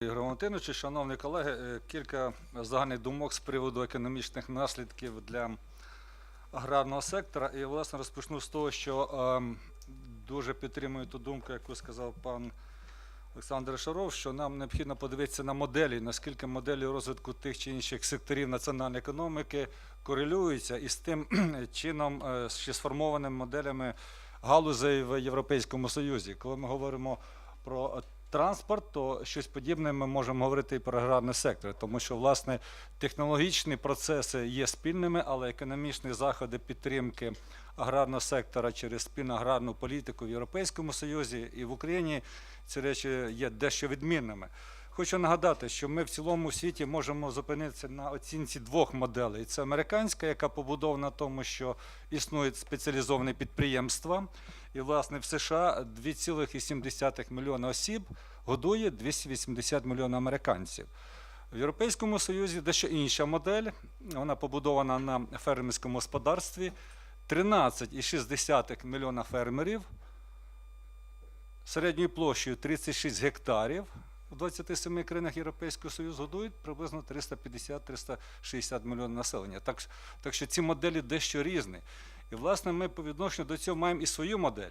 Ігор Валентинович, шановні колеги, е, кілька загальних думок з приводу економічних наслідків для аграрного сектора. І, власне, розпочну з того, що ем, дуже підтримую ту думку, яку сказав пан Олександр Шаров, що нам необхідно подивитися на моделі, наскільки моделі розвитку тих чи інших секторів національної економіки корелюються із тим чином, е, чи сформованими моделями галузей в Європейському Союзі. Коли ми говоримо про транспорт, то щось подібне ми можемо говорити і про аграрний сектор, тому що власне технологічні процеси є спільними, але економічні заходи підтримки аграрного сектора через спільну аграрну політику в Європейському Союзі і в Україні ці речі є дещо відмінними. Хочу нагадати, що ми в цілому світі можемо зупинитися на оцінці двох моделей. Це американська, яка побудована на тому, що існують спеціалізовані підприємства. І, власне, в США 2,7 мільйона осіб годує 280 мільйонів американців. В Європейському Союзі дещо інша модель. Вона побудована на фермерському господарстві. 13,6 мільйона фермерів середньою площею 36 гектарів в 27 країнах Європейського Союзу годують приблизно 350-360 мільйонів населення. Так, так що ці моделі дещо різні. І, власне, ми по відношенню до цього маємо і свою модель,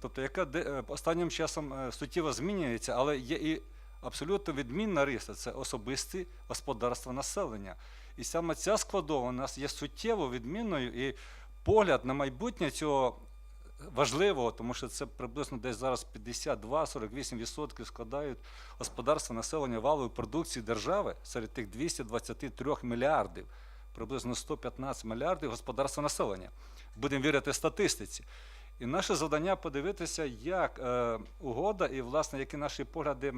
тобто, яка е, останнім часом е, суттєво змінюється, але є і абсолютно відмінна риса це особисті господарства населення. І саме ця складова у нас є суттєво відмінною, і погляд на майбутнє цього важливого, тому що це приблизно десь зараз 52-48% складають господарства населення валової продукції держави серед тих 223 мільярдів, приблизно 115 мільярдів господарства населення. Будемо вірити статистиці. І наше завдання подивитися, як е, угода і, власне, які наші погляди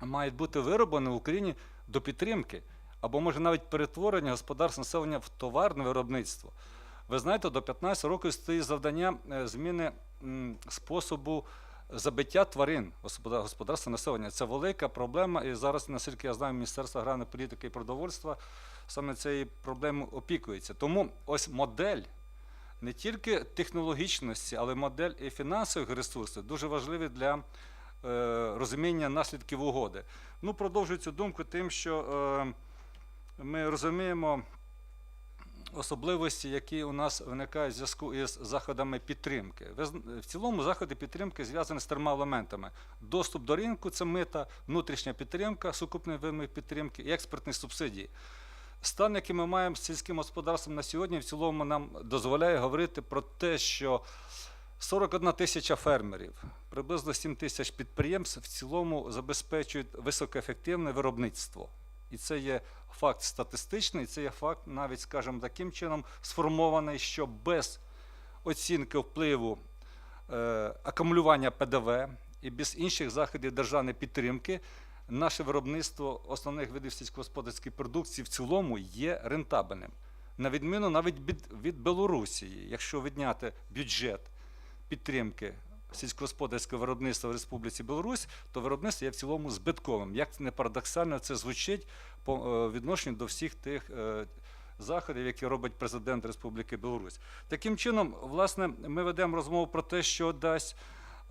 мають бути вироблені в Україні до підтримки, або може навіть перетворення господарства населення в товарне виробництво. Ви знаєте, до 15 років стоїть завдання е, зміни способу забиття тварин господарства населення. Це велика проблема. І зараз, наскільки я знаю, Міністерство аграрної політики і продовольства саме цією проблемою опікується. Тому ось модель не тільки технологічності, але модель і фінансових ресурсів дуже важливі для е, розуміння наслідків угоди. Ну, продовжую цю думку тим, що е, ми розуміємо особливості, які у нас виникають в зв'язку із заходами підтримки. В цілому заходи підтримки зв'язані з трьома елементами: доступ до ринку це мита, внутрішня підтримка, сукупний вимір підтримки і експортні субсидії. Стан, який ми маємо з сільським господарством на сьогодні, в цілому нам дозволяє говорити про те, що 41 тисяча фермерів, приблизно 7 тисяч підприємств в цілому забезпечують високоефективне виробництво. І це є факт статистичний, це є факт навіть, скажімо, таким чином сформований, що без оцінки впливу е, акумулювання ПДВ і без інших заходів державної підтримки наше виробництво основних видів сільськогосподарської продукції в цілому є рентабельним. На відміну навіть від, Білорусії, якщо відняти бюджет підтримки сільськогосподарського виробництва в Республіці Білорусь, то виробництво є в цілому збитковим. Як не парадоксально це звучить по е, відношенню до всіх тих е, заходів, які робить президент Республіки Білорусь. Таким чином, власне, ми ведемо розмову про те, що дасть.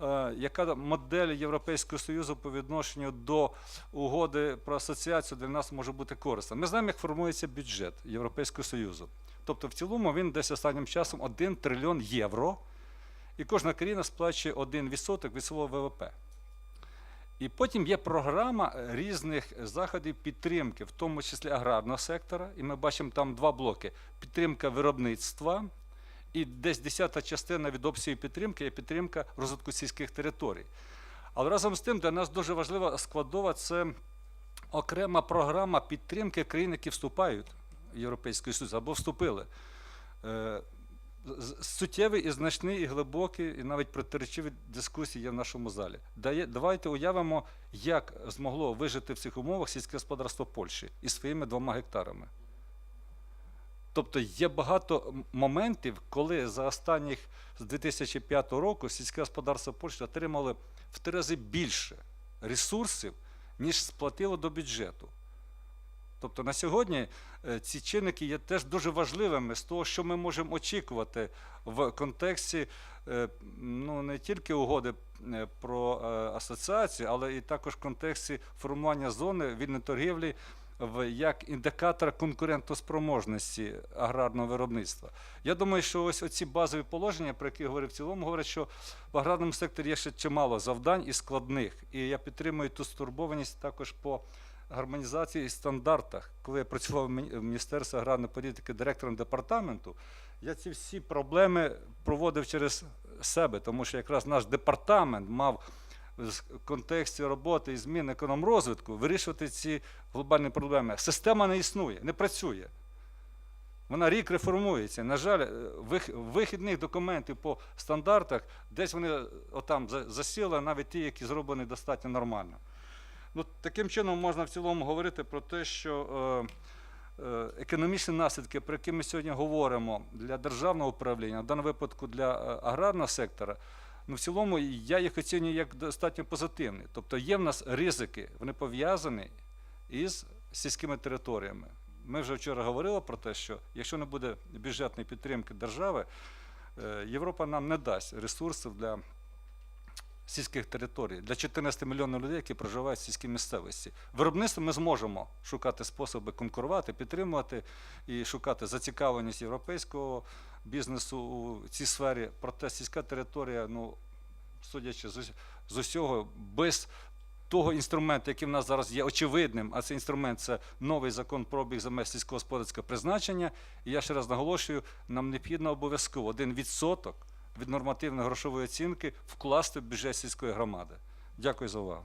е, Яка модель Європейського Союзу по відношенню до угоди про асоціацію для нас може бути корисна? Ми знаємо, як формується бюджет Європейського Союзу. Тобто, в цілому він десь останнім часом 1 трильйон євро, і кожна країна сплачує 1% від свого ВВП. І потім є програма різних заходів підтримки, в тому числі аграрного сектора. І ми бачимо там два блоки: підтримка виробництва, і десь десята частина від обсягів підтримки є підтримка розвитку сільських територій. Але разом з тим для нас дуже важлива складова це окрема програма підтримки країн, які вступають в Європейський Союз або вступили. Суттєвий і значний, і глибокий, і навіть протиречиві дискусії є в нашому залі. Давайте уявимо, як змогло вижити в цих умовах сільське господарство Польщі із своїми двома гектарами. Тобто є багато моментів, коли за останніх з 2005 року сільське господарство Польщі отримало в три рази більше ресурсів, ніж сплатило до бюджету. Тобто на сьогодні е, ці чинники є теж дуже важливими з того, що ми можемо очікувати в контексті е, ну, не тільки угоди е, про асоціацію, але і також в контексті формування зони вільної торгівлі як індикатор конкурентоспроможності аграрного виробництва. Я думаю, що ось оці базові положення, про які я говорив в цілому, говорять, що в аграрному секторі є ще чимало завдань і складних. І я підтримую ту стурбованість також по гармонізації і стандартах. Коли я працював в Міністерстві аграрної політики директором департаменту, я ці всі проблеми проводив через себе, тому що якраз наш департамент мав в контексті роботи і змін економрозвитку вирішувати ці глобальні проблеми. Система не існує, не працює. Вона рік реформується. На жаль, е, вихідних документів по стандартах, десь вони е, отам засіли, навіть ті, які зроблені достатньо нормально. Ну, таким чином можна в цілому говорити про те, що е, е, економічні наслідки, про які ми сьогодні говоримо для державного управління, в даному випадку для е, аграрного сектора, ну, в цілому я їх оцінюю як достатньо позитивні. Тобто є в нас ризики, вони пов'язані із сільськими територіями. Ми вже вчора говорили про те, що якщо не буде бюджетної підтримки держави, Європа нам не дасть ресурсів для сільських територій, для 14 мільйонів людей, які проживають в сільській місцевості. Виробництво ми зможемо шукати способи конкурувати, підтримувати і шукати зацікавленість європейського бізнесу у цій сфері. Проте сільська територія, ну, судячи з, усього, без того інструменту, який в нас зараз є очевидним, а цей інструмент це новий закон про обіг земель сільськогосподарського призначення. І я ще раз наголошую, нам необхідно обов'язково один відсоток від нормативної грошової оцінки вкласти в бюджет сільської громади. Дякую за увагу.